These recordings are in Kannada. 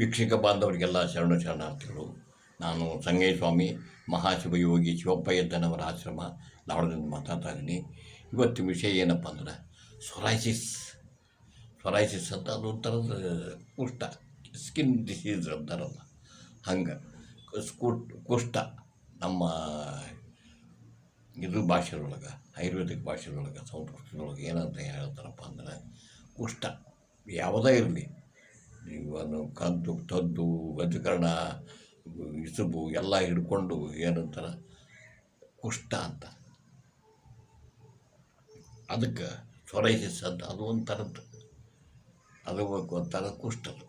ವೀಕ್ಷಕ ಬಾಂಧವರಿಗೆಲ್ಲ ಶರಣ ಶರಣಾರ್ಥಿಗಳು, ನಾನು ಸಂಗಯ್ಯ ಸ್ವಾಮಿ ಮಹಾಶಿವಯೋಗಿ ಶಿವಪ್ಪಯ್ಯದ್ದನವರ ಆಶ್ರಮ ಧಾರವಾಡದಿಂದ ಮಾತಾಡ್ತಾ ಇದ್ದೀನಿ. ಇವತ್ತಿನ ವಿಷಯ ಏನಪ್ಪ ಅಂದ್ರೆ ಸೊರೈಸಿಸ್ ಸೊರೈಸಿಸ್ ಅಂತ ಅದು ಒಂಥರದ ಕುಷ್ಠ ಸ್ಕಿನ್ ಡಿಸೀಸ್ ಅಂತಾರಲ್ಲ, ಹಂಗೆ ಸ್ಕುಟ್ ಕುಷ್ಠ ನಮ್ಮ ಇದು ಭಾಷೆಯೊಳಗೆ, ಆಯುರ್ವೇದಿಕ್ ಭಾಷೆಯೊಳಗೆ, ಸಂಸ್ಕೃತದೊಳಗೆ ಏನಂತ ಹೇಳ್ತಾರಪ್ಪ ಅಂದ್ರೆ ಕುಷ್ಠ, ಯಾವುದೇ ಇರಲಿ. ಇವನು ಕದ್ದು ತದ್ದು ವಜಕರಣ ಇಸುಬು ಎಲ್ಲ ಹಿಡ್ಕೊಂಡು ಏನಂತಾರೆ? ಕುಷ್ಠ ಅಂತ. ಅದಕ್ಕೆ ಸೊರೈಸಿಸ್ ಅಂತ ಅದು ಒಂಥರದ್ದು ಅದು ಒಂಥರ ಕುಷ್ಠದ್ದು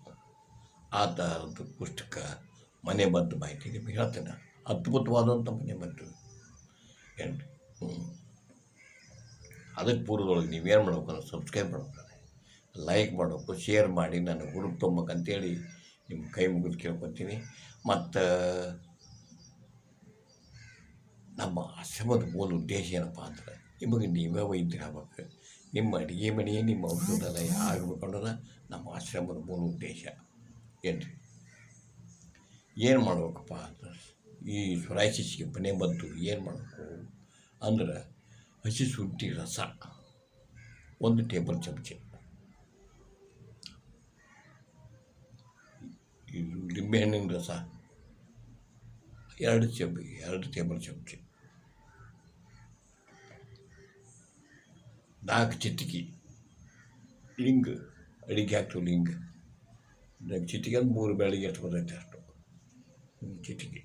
ಆ ಥರದ ಕುಷ್ಠಕ್ಕೆ ಮನೆ ಮದ್ದು ಮಾಹಿತಿ ನಿಮಗೆ ಹೇಳ್ತೇನೆ. ಅದ್ಭುತವಾದಂಥ ಮನೆ ಮದ್ದು ಏನು ಹ್ಞೂ ಅದಕ್ಕೆ ಪೂರ್ವದೊಳಗೆ ನೀವೇನು ಮಾಡ್ಬೇಕು ಅಂದ್ರೆ ಸಬ್ಸ್ಕ್ರೈಬ್ ಮಾಡ್ಬೇಕು. ಲೈಕ್ ಮಾಡಬೇಕು ಶೇರ್ ಮಾಡಿ ನನ್ನ ಹುರುಪು ತೊಗೊಬೇಕಂತೇಳಿ ನಿಮ್ಮ ಕೈ ಮುಗಿದು ಕೇಳ್ಕೊತೀನಿ. ಮತ್ತು ನಮ್ಮ ಆಶ್ರಮದ ಮೂಲ ಉದ್ದೇಶ ಏನಪ್ಪ ಅಂದ್ರೆ, ನಿಮಗೆ ನೀವೇ ವೈದ್ಯರಾಗಬೇಕು ನಿಮ್ಮ ಅಡುಗೆ ಮನೆಯೇ ನಿಮ್ಮ ಔಷಧಾಲಯ ಆಗಬೇಕು ಅನ್ನೋದು ನಮ್ಮ ಆಶ್ರಮದ ಮೂಲ ಉದ್ದೇಶ. ಏನು ಏನು ಮಾಡ್ಬೇಕಪ್ಪ ಅಂದ್ರೆ, ಈ ಸ್ವರಾಯಿಸಿಗೆ ಮನೆ ಬಂತು, ಏನು ಮಾಡಬೇಕು ಅಂದ್ರೆ ಹಸಿ ಶುಂಠಿ ರಸ, ಒಂದು ಟೇಬಲ್ ಚಮಚೆ. ಇದು ಲಿಂಬೆಹಣ್ಣಿನ ರಸ. ಎರಡು ಚಮಚ, ಎರಡು ಟೇಬಲ್ ಚಮಚ. ನಾಲ್ಕು ಚಿಟಿಕಿ. ಲಿಂಗ್, ಅಡಿಗೆ ಹಾಕ್ತೀವಿ ಲಿಂಗ್. ನಾಲ್ಕು ಚಿಟಿಕೆ ಅಂದ್ರೆ ಮೂರು ಬೆಳಗ್ಗೆ ಎಷ್ಟು ಬರ್ತೈತೆ ಅಷ್ಟು. ಚಿಟಿಕೆ.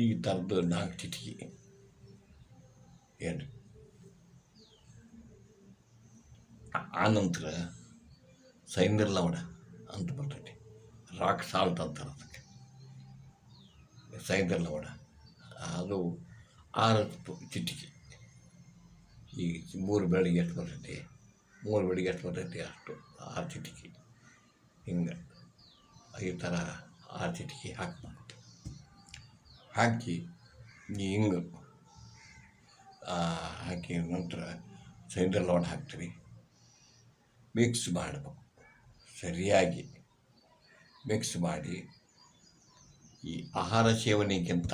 ಈ ಥರದ್ದು ನಾಲ್ಕು ಚಿಟಿಕೆ. ಏನು ಆ ನಂತರ ಸೈಂದರ್ ಅವಡ ಅಂತ ಬರ್ತೈತಿ. ರಾಕ್ ಸಾಲ್ಟ್ ಅಂತಾರೆ ಅದಕ್ಕೆ. ಲವಣ ಅದು ಆರು ಚಿಟಿಕೆ. ಈ ಮೂರು ಬೆಳಿಗ್ಗೆ ಎಷ್ಟು ಬರ್ತೈತಿ? ಮೂರು ಬೆಳಿಗ್ಗೆ ಎಷ್ಟು ಬರ್ತೈತಿ? ಅಷ್ಟು ಆರು ಚಿಟಿಕೆ. ಹಿಂಗೆ ಈ ಥರ ಆರು ಚಿಟಿಕೆ ಹಾಕ್ಬೇಕು. ಹಾಕಿ ಹಿಂಗೆ ಆ, ಹಾಕಿ ನಂತರ ಸೈಂದರ್ ಲವಣ ಹಾಕ್ತೀವಿ ಮಿಕ್ಸ್ ಮಾಡಬೇಕು. ಸರಿಯಾಗಿ ಮಿಕ್ಸ್ ಮಾಡಿ ಈ ಆಹಾರ ಸೇವನೆಗಿಂತ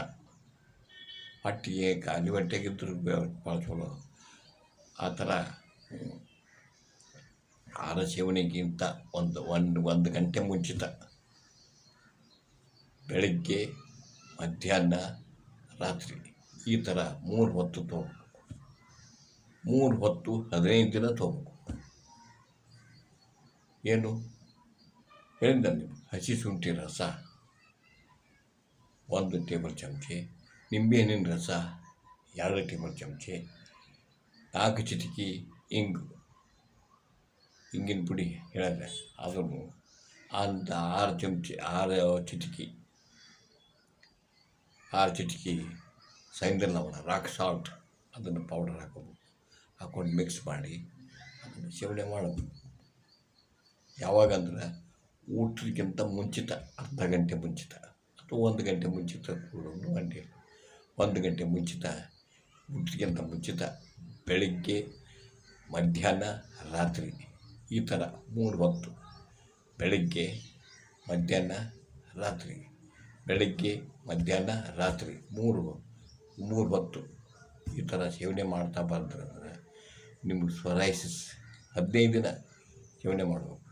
ಹೊಟ್ಟಿಗೆ ಖಾಲಿ ಹೊಟ್ಟೆಗಿದ್ದರೂ ಚಲೋ ಆ ಥರ ಆಹಾರ ಸೇವನೆಗಿಂತ ಒಂದು ಒಂದು ಒಂದು ಗಂಟೆ ಮುಂಚಿತ ಬೆಳಗ್ಗೆ, ಮಧ್ಯಾಹ್ನ, ರಾತ್ರಿ ಈ ಥರ ಮೂರು ಹೊತ್ತು ತೊಗೋಬೇಕು. ಮೂರು ಹೊತ್ತು ಹದಿನೈದು ದಿನ ತೊಗೋಬೇಕು. ಏನು? ಹೇಳಿದ್ದ ನೀವು ಹಸಿ ಶುಂಠಿ ರಸ, ಒಂದು ಟೇಬಲ್ ಚಮಚೆ, ನಿಂಬೆಹಣ್ಣಿನ ರಸ, ಎರಡು ಟೇಬಲ್ ಚಮಚೆ, ನಾಲ್ಕು ಚಿಟಿಕಿ ಇಂಗು, ಇಂಗಿನ ಪುಡಿ ಹೇಳಿದ್ರೆ ಅದನ್ನು ಅಂತ ಆರು ಚಮಚೆ, ಆರು ಚಿಟಕಿ ಆರು ಚಿಟಕಿ ಸೈಂದರ್ ಲವಣ, ರಾಕ್ ಸಾಲ್ಟ್, ಅದನ್ನು ಪೌಡರ್ ಹಾಕೋದು ಹಾಕೊಂಡು ಮಿಕ್ಸ್ ಮಾಡಿ, ಅದನ್ನು ಸೇವನೆ ಮಾಡೋದು ಯಾವಾಗಂದ್ರೆ ಊಟಕ್ಕಿಂತ ಮುಂಚಿತ, ಅರ್ಧ ಗಂಟೆ ಮುಂಚಿತ, ಅಥವಾ ಒಂದು ಗಂಟೆ ಮುಂಚಿತ ಕೂಡ ಒಂದು ಗಂಟೆ ಒಂದು ಗಂಟೆ ಮುಂಚಿತ ಊಟಕ್ಕಿಂತ ಮುಂಚಿತ, ಬೆಳಗ್ಗೆ, ಮಧ್ಯಾಹ್ನ, ರಾತ್ರಿ, ಈ ಥರ ಮೂರು ಹೊತ್ತು. ಬೆಳಗ್ಗೆ, ಮಧ್ಯಾಹ್ನ, ರಾತ್ರಿ. ಬೆಳಗ್ಗೆ, ಮಧ್ಯಾಹ್ನ, ರಾತ್ರಿ ಮೂರು ಮೂರು ಹೊತ್ತು. ಈ ಥರ ಸೇವನೆ ಮಾಡ್ತಾ ಬಂದ್ರೆ ನಿಮಗೆ ಸೊರೈಸಿಸ್ ಹದಿನೈದು ದಿನ ಸೇವನೆ ಮಾಡಬೇಕು.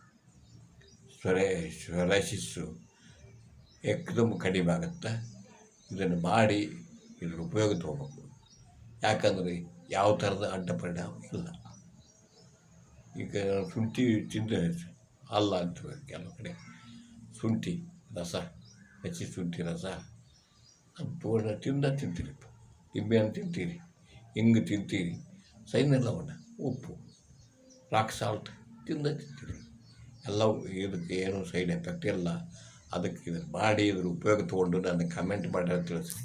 ಸ್ವರೇ ಸ್ವರೈಸಿಸ್ಸು ಎಕ್ದಮ್ ಕಡಿಮೆ ಆಗುತ್ತೆ ಇದನ್ನು ಮಾಡಿ ಇದ್ರ ಉಪಯೋಗ ತೊಗೋಬೇಕು. ಯಾಕಂದರೆ ಯಾವ ಥರದ ಅಡ್ಡ ಪರಿಣಾಮ ಇಲ್ಲ. ಈಗ ಶುಂಠಿ ತಿಂದರೆ ಅಲ್ಲ ಅಂತ ಕೆಲವು ಕಡೆ. ಶುಂಠಿ ರಸ, ಹಚ್ಚಿ ಶುಂಠಿ ರಸ. ಪೂರ್ಣ ತಿಂದ ತಿಂತೀರಿ. ನಿಂಬೆಹಣ್ಣು ತಿಂತೀರಿ, ಹಿಂಗೆ ತಿಂತೀರಿ. ಸೈನ್ಯ ಲವಣ, ಉಪ್ಪು, ರಾಕ್ ಸಾಲ್ಟ್ ತಿಂದ ತಿಂತೀರಿ. ಎಲ್ಲವೂ ಇದಕ್ಕೆ ಏನು ಸೈಡ್ ಎಫೆಕ್ಟ್ ಇಲ್ಲ. ಅದಕ್ಕೆ ಇದನ್ನು ಮಾಡಿ, ಇದ್ರ ಉಪಯೋಗ ತೊಗೊಂಡು ನನಗೆ ಕಮೆಂಟ್ ಮಾಡಿ ತಿಳಿಸಿ.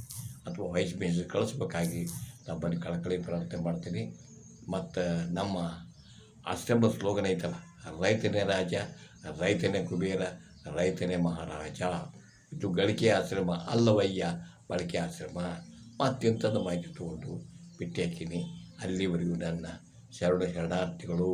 ಅಥವಾ ವಾಯ್ಸ್ ಮೆಸೇಜ್ ಕಳಿಸ್ಬೇಕಾಗಿ ನಮ್ಮಲ್ಲಿ ಕಳಕಳಿ ಪ್ರಾರ್ಥನೆ ಮಾಡ್ತೀನಿ. ಮತ್ತು ನಮ್ಮ ಆಶ್ರಮದ ಸ್ಲೋಗನ್ ಐತಲ್ಲ, ರೈತನೇ ರಾಜ, ರೈತನೇ ಕುಬೇರ, ರೈತನೇ ಮಹಾರಾಜ. ಇದು ಗಳಿಕೆ ಆಶ್ರಮ ಅಲ್ಲವಯ್ಯ ಬಳಕೆ ಆಶ್ರಮ. ಮತ್ತೆಂಥದ್ದು ಮಾಹಿತಿ ತೊಗೊಂಡು ಬಿಟ್ಟಿ ಹಾಕಿನಿ. ಅಲ್ಲಿವರೆಗೂ ನನ್ನ ಶರಣ ಶರಣಾರ್ಥಿಗಳು.